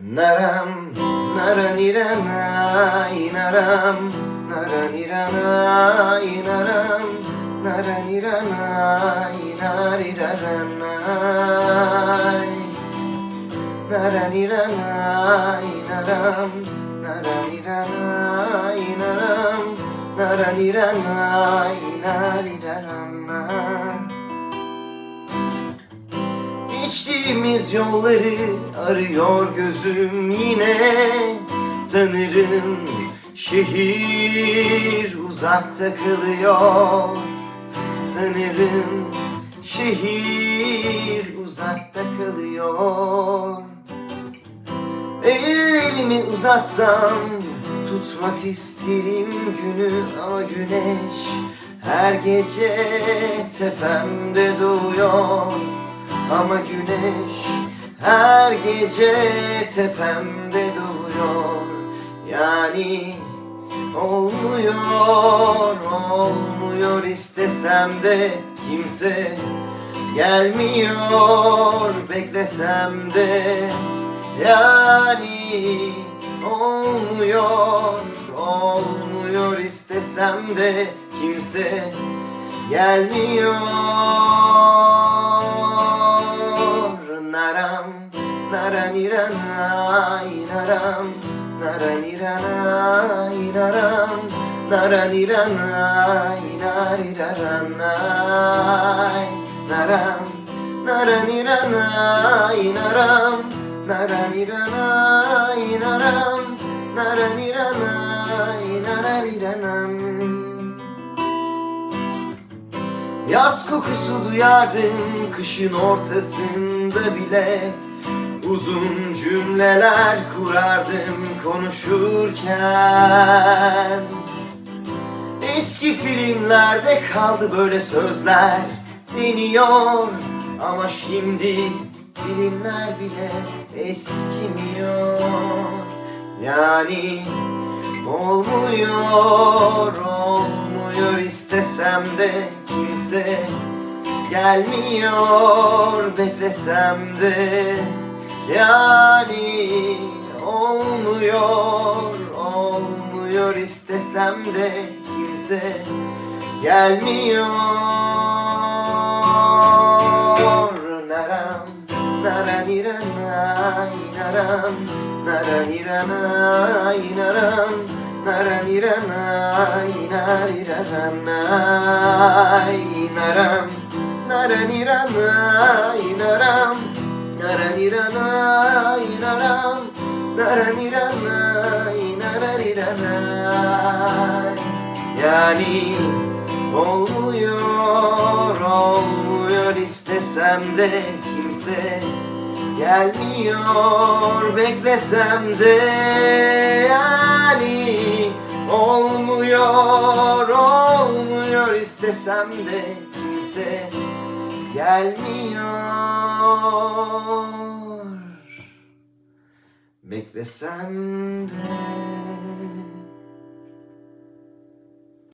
Naram, naranirana, inaram, naranirana, inaram, naranirana, inarirarana. Naranirana, inaram, naranirana, inaram, naranirana, inarirarana. Geçtiğimiz yolları arıyor gözüm yine. Sanırım şehir uzakta kalıyor. Sanırım şehir uzakta kalıyor. Elimi uzatsam tutmak isterim günü ama güneş her gece tepemde doğuyor ama güneş her gece tepemde doğuyor yani olmuyor olmuyor istesem de kimse gelmiyor. Beklesem de yani olmuyor olmuyor istesem de kimse gelmiyor naram naranirana inaram naranirana inaram naranirana inarirarana naram naranirana inaram naranirana inaram naranirana inarariranam Yaz kokusu duyardım kışın ortasında bile. Uzun cümleler kurardım konuşurken. Eski filmlerde kaldı böyle sözler deniyor. Ama şimdi filmler bile eskimiyor. Yani olmuyor olmuyor istesem de kimse gelmiyor beklesem de. Yani olmuyor olmuyor istesem de kimse gelmiyor. Naram naranirana inaram naranirana inaram naranirana inarirarana inaram naranirana inaram naranirana inaram naranirana inararirana yani olmuyor olmuyor istesem de kimse. Gelmiyor beklesem de yani olmuyor olmuyor istesem de kimse gelmiyor. Beklesem de